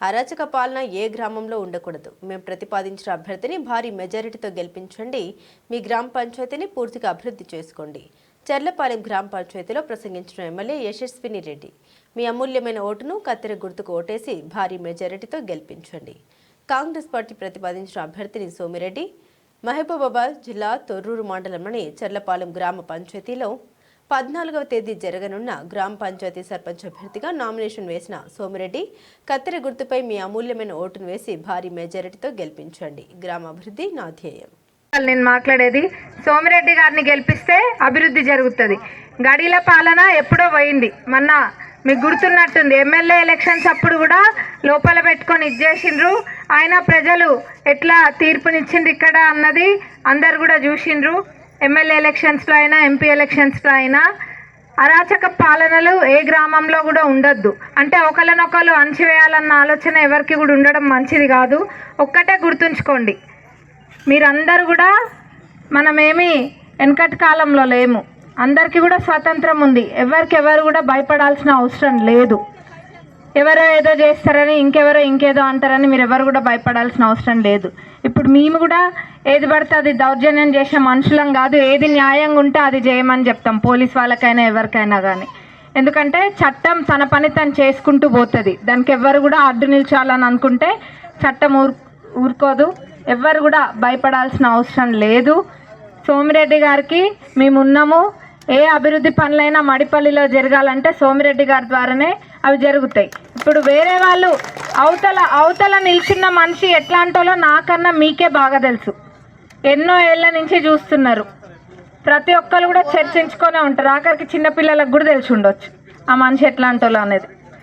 అరాచక పాలన ఏ గ్రామంలో ఉండకూడదు. మేము ప్రతిపాదించిన అభ్యర్థిని భారీ మెజారిటీతో గెలిపించండి. మీ గ్రామ పంచాయతీని పూర్తిగా అభివృద్ధి చేసుకోండి. చర్లపాలెం గ్రామ పంచాయతీలో ప్రసంగించిన ఎమ్మెల్యే యశస్విని రెడ్డి. మీ అమూల్యమైన ఓటును కత్తెర గుర్తుకు ఓటేసి భారీ మెజారిటీతో గెలిపించండి. కాంగ్రెస్ పార్టీ ప్రతిపాదించిన అభ్యర్థిని సోమిరెడ్డి. మహబూబాబాద్ జిల్లా తొర్రూరు మండలంలోని చర్లపాలెం గ్రామ పంచాయతీలో పద్నాలుగవ తేదీ జరగనున్న గ్రామ పంచాయతీ సర్పంచ్ అభ్యర్థిగా నామినేషన్ వేసిన సోమిరెడ్డి కత్తెర గుర్తుపై మీ అమూల్యమైన ఓటును వేసి భారీ మెజారిటీతో గెలిపించండి. గ్రామాభివృద్ధి నా ధ్యేయం. నేను మాట్లాడేది సోమిరెడ్డి గారిని గెలిపిస్తే అభివృద్ధి జరుగుతుంది. గడిల పాలన ఎప్పుడో పోయింది. మొన్న మీకు గుర్తున్నట్టుంది ఎమ్మెల్యే ఎలక్షన్స్ అప్పుడు కూడా లోపల పెట్టుకొని ఇచ్చేసిండ్రు ఆయన ప్రజలు ఎట్లా తీర్పునిచ్చిండ్రు ఇక్కడ అన్నది అందరు కూడా చూసిండ్రు. ఎమ్మెల్యే ఎలక్షన్స్లో అయినా ఎంపీ ఎలక్షన్స్లో అయినా అరాచక పాలనలు ఏ గ్రామంలో కూడా ఉండొద్దు. అంటే ఒకరినొకరు అణచివేయాలన్న ఆలోచన ఎవరికి కూడా ఉండడం మంచిది కాదు. ఒక్కటే గుర్తుంచుకోండి. మీరందరూ కూడా మనమేమి వెనకటి కాలంలో లేము. అందరికీ కూడా స్వాతంత్రం ఉంది. ఎవరికి ఎవరు కూడా భయపడాల్సిన అవసరం లేదు. ఎవరో ఏదో చేస్తారని ఇంకెవరో ఇంకేదో అంటారని మీరు ఎవరు కూడా భయపడాల్సిన అవసరం లేదు. ఇప్పుడు మేము కూడా ఏది పడితే అది దౌర్జన్యం చేసే మనుషులం కాదు. ఏది న్యాయంగా ఉంటే అది చేయమని చెప్తాం. పోలీస్ వాళ్ళకైనా ఎవరికైనా కానీ ఎందుకంటే చట్టం తన పని తను చేసుకుంటూ పోతుంది. దానికి ఎవ్వరు కూడా అడ్డు నిల్చాలని అనుకుంటే చట్టం ఊరు ఊరుకోదు. ఎవ్వరు కూడా భయపడాల్సిన అవసరం లేదు. సోమిరెడ్డి గారికి మేమున్నాము. ఏ అభివృద్ధి పనులైనా మడిపల్లిలో జరగాలంటే సోమిరెడ్డి గారి ద్వారానే అవి జరుగుతాయి. ఇప్పుడు వేరే వాళ్ళు అవతల అవతల నిల్చున్న మనిషి ఎట్లాంటోలో నాకన్నా మీకే బాగా తెలుసు. ఎన్నో ఏళ్ళ నుంచి చూస్తున్నారు. ప్రతి ఒక్కరు కూడా చర్చించుకొనే ఉంటారు. ఆఖరికి చిన్నపిల్లలకు కూడా తెలిసి ఉండొచ్చు. ఆ మనిషి ఎట్లాంటోలో అనేది.